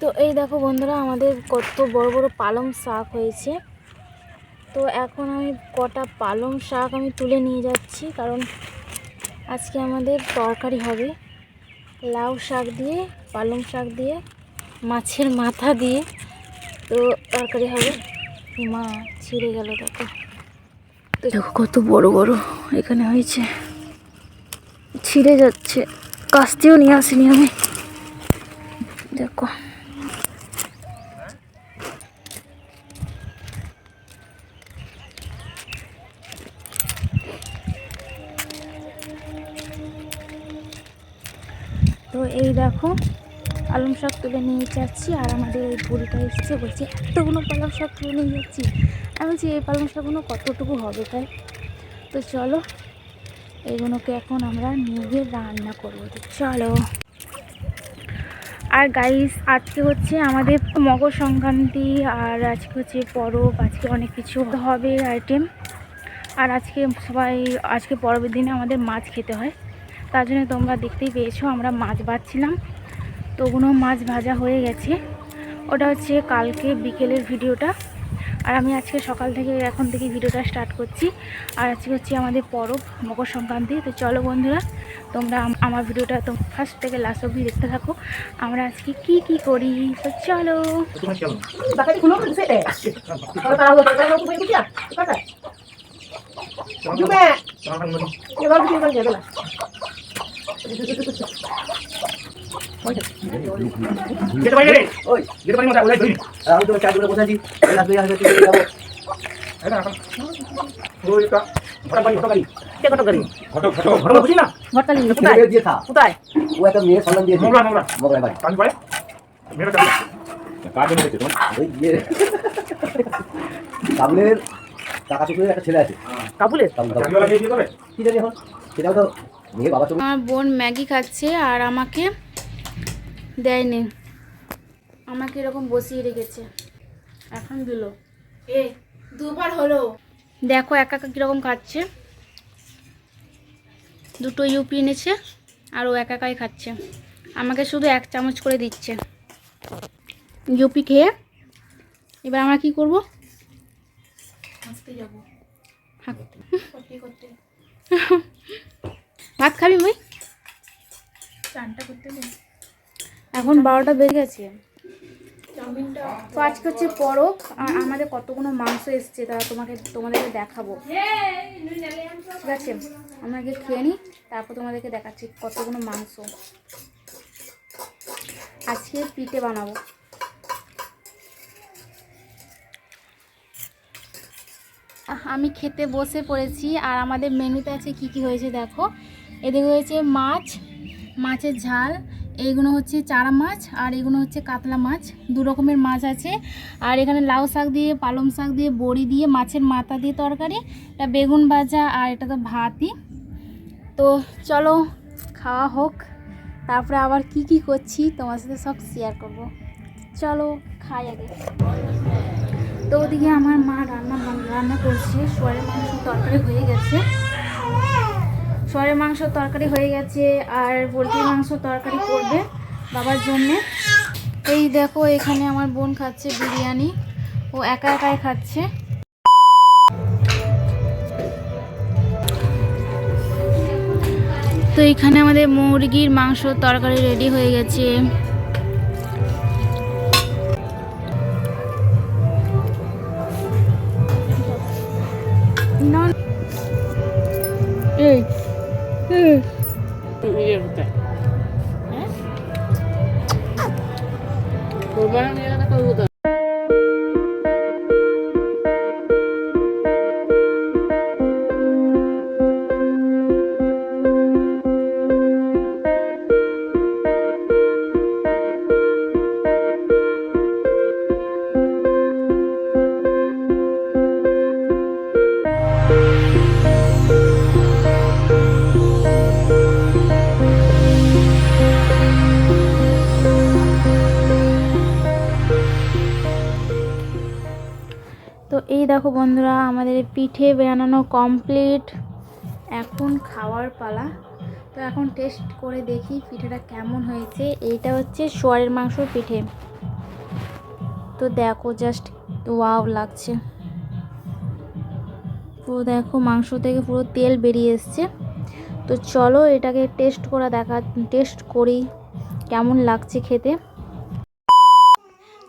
তো এই দেখো বন্ধুরা, আমাদের কত বড় বড় পালং শাক হয়েছে। তো এখন আমি কটা পালং শাক আমি তুলে নিয়ে যাচ্ছি, কারণ আজকে আমাদের তরকারি হবে। লাউ শাক দিয়ে, পালং শাক দিয়ে, মাছের মাথা দিয়ে তো তরকারি হবে। মা ছিঁড়ে গেল দেখো। দেখো কত বড় বড় এখানে হয়েছে। ছিঁড়ে যাচ্ছে। কাস্তেও নিয়ে আসিনি আমি। দেখো। তো এই দেখো পালং শাক তুলে নিয়ে যাচ্ছি আর আমাদের এই বুড়িটা এসছে, বলছে, এতগুলো পালং শাক তুলে নিয়ে যাচ্ছি। আমি বলছি, এই পালং শাকগুলো কতটুকু হবে তাই? তো চলো এইগুলোকে এখন আমরা গিয়ে রান্না করব। চলো। আর গাইস আজকে হচ্ছে আমাদের মকর সংক্রান্তি, আর আজকে হচ্ছে পরব, আজকে অনেক কিছু হবে আইটেম আর আজকে সবাই, আজকে পরবের দিনে আমাদের মাছ খেতে হয়। তার জন্য তোমরা দেখতেই পেয়েছ, আমরা মাছ ভাজছিলাম তো ওগুলো মাছ ভাজা হয়ে গেছে। ওটা হচ্ছে কালকে বিকেলের ভিডিওটা। আর আমি আজকে সকাল থেকে এখন থেকে ভিডিওটা স্টার্ট করছি। আর আজকে হচ্ছে আমাদের পরব মকর সংক্রান্তি। তো চলো বন্ধুরা তোমরা আমার ভিডিওটা তো ফার্স্ট থেকে লাস্ট অব্দি দেখতে থাকো। আমরা আজকে কি কি করি? তো চলো। Bakit যেতে পারি রে। ওই যেতে পারি মজা ওলাই ধরি আমি তো চা করে বসে আছি। ক্লাস হয়ে আসবে তুই যাব। এটা এখন ওই একটা ঘটা বাড়ি কে কত করি ঘটা ঘটা ঘটা বুঝি না? ঘটকালি কোথায়? দিয়ে খা কোথায়? ও একটা মেয়ে সন্ধান দিয়েছে। নোংরা নোংরা। মগলাই ভাই কাজ করে? মেরে কাজ কাজ জন্য তোমার? ওই ইয়ে কাবুলের টাকা চুকুরের একটা ছেলে আছে। কাবুলের? কি জানি এখন। সেটাও তো মেয়ে বাবা বোন ম্যাগি খাচ্ছে আর আমাকে দেয়নি। আমাকে এরকম বসিয়ে রেখেছে। এখন দিল। এ দুবার হলো। দেখো একা একা কীরকম খাচ্ছে। দুটো ইউপি এনেছে আর ও একা একাই খাচ্ছে। আমাকে শুধু এক চামচ করে দিচ্ছে। ইউপি খেয়ে এবার আমরা কি করব? ভাত খাবি মই? চানটা করতে এখন বারোটা বেজে গেছে। তো আজকে হচ্ছে পরব আর আমাদের কতগুলো মাংস এসছে তারা তোমাকে, তোমাদেরকে দেখাবো। ঠিক আছে? আমরা আগে খেয়ে নিই, তারপর তোমাদেরকে দেখাচ্ছি কতগুলো মাংস। আজকে পিঠে বানাবো। আমি খেতে বসে পড়েছি, আর আমাদের মেনুতে আছে কি কি হয়েছে দেখো। এদিকে হয়েছে মাছ, মাছের ঝাল এইগুলো হচ্ছে চারা মাছ আর এগুলো হচ্ছে কাতলা মাছ। দু রকমের মাছ আছে। আর এখানে লাউ শাক দিয়ে, পালং শাক দিয়ে, বড়ি দিয়ে, মাছের মাথা দিয়ে তরকারি, এটা বেগুন ভাজা আর এটা তো ভাতই। তো চলো খাওয়া হোক। তারপরে আবার কি কি করছি তোমার সাথে সব শেয়ার করব। চলো খাই আগে। তো ওদিকে আমার মা রান্না রান্না করছে সোয়ারের মাংস তরকারি হয়ে গেছে। সোয়ারের মাংস তরকারি হয়ে গেছে আর পোলট্রির মাংস তরকারি করবে বাবার জন্য। এই দেখো, এখানে আমার বোন খাচ্ছে বিরিয়ানি। ও একা একাই খাচ্ছে। তো এখানে আমাদের মুরগির মাংস তরকারি রেডি হয়ে গেছে। তো এই দেখো বন্ধুরা, আমাদের পিঠে বানানো কমপ্লিট এখন খাওয়ার পালা। তো এখন টেস্ট করে দেখি পিঠেটা কেমন হয়েছে। এইটা হচ্ছে সোয়ারের মাংসর পিঠে। তো দেখো জাস্ট ওয়াও লাগছে। পুরো দেখো মাংস থেকে পুরো তেল বেরিয়ে এসছে। তো চলো এটাকে টেস্ট করা দেখা টেস্ট করি। কেমন লাগছে খেতে?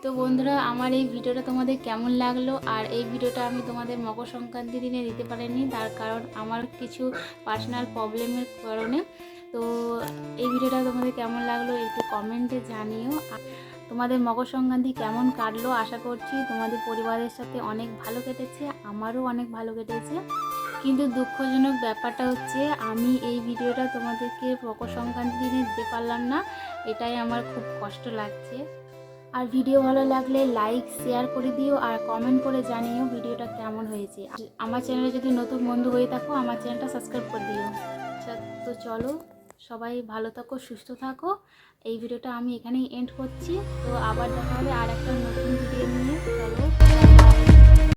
তো বন্ধুরা, আমার এই ভিডিওটা তোমাদের কেমন লাগল? আর এই ভিডিওটা আমি তোমাদের মকর সংক্রান্তি দিনে দিতে পারিনি, তার কারণ আমার কিছু পার্সোনাল প্রবলেমের কারণে। তো এই ভিডিওটা তোমাদের কেমন লাগল একটু কমেন্টে জানিও। তোমাদের মকর সংক্রান্তি কেমন কাটলো আশা করছি তোমাদের পরিবারের সাথে অনেক ভালো কেটেছে, আমারও অনেক ভালো কেটেছে। কিন্তু দুঃখজনক ব্যাপারটা হচ্ছে, আমি এই ভিডিওটা তোমাদেরকে মকর সংক্রান্তি দিনে দিতে পারলাম না, এটাই আমার খুব কষ্ট লাগছে। আর ভিডিও ভালো লাগলে লাইক, শেয়ার করে দিও আর কমেন্ট করে জানিও ভিডিওটা কেমন হয়েছে। আমার চ্যানেলে যদি নতুন বন্ধু হয়ে থাকো, আমার চ্যানেলটা সাবস্ক্রাইব করে দিও। আচ্ছা তো চলো সবাই ভালো থাকো, সুস্থ থাকো। এই ভিডিওটা আমি এখানেই এন্ড করছি। তো আবার দেখা হবে আর একটা নতুন ভিডিও নিয়ে। চলো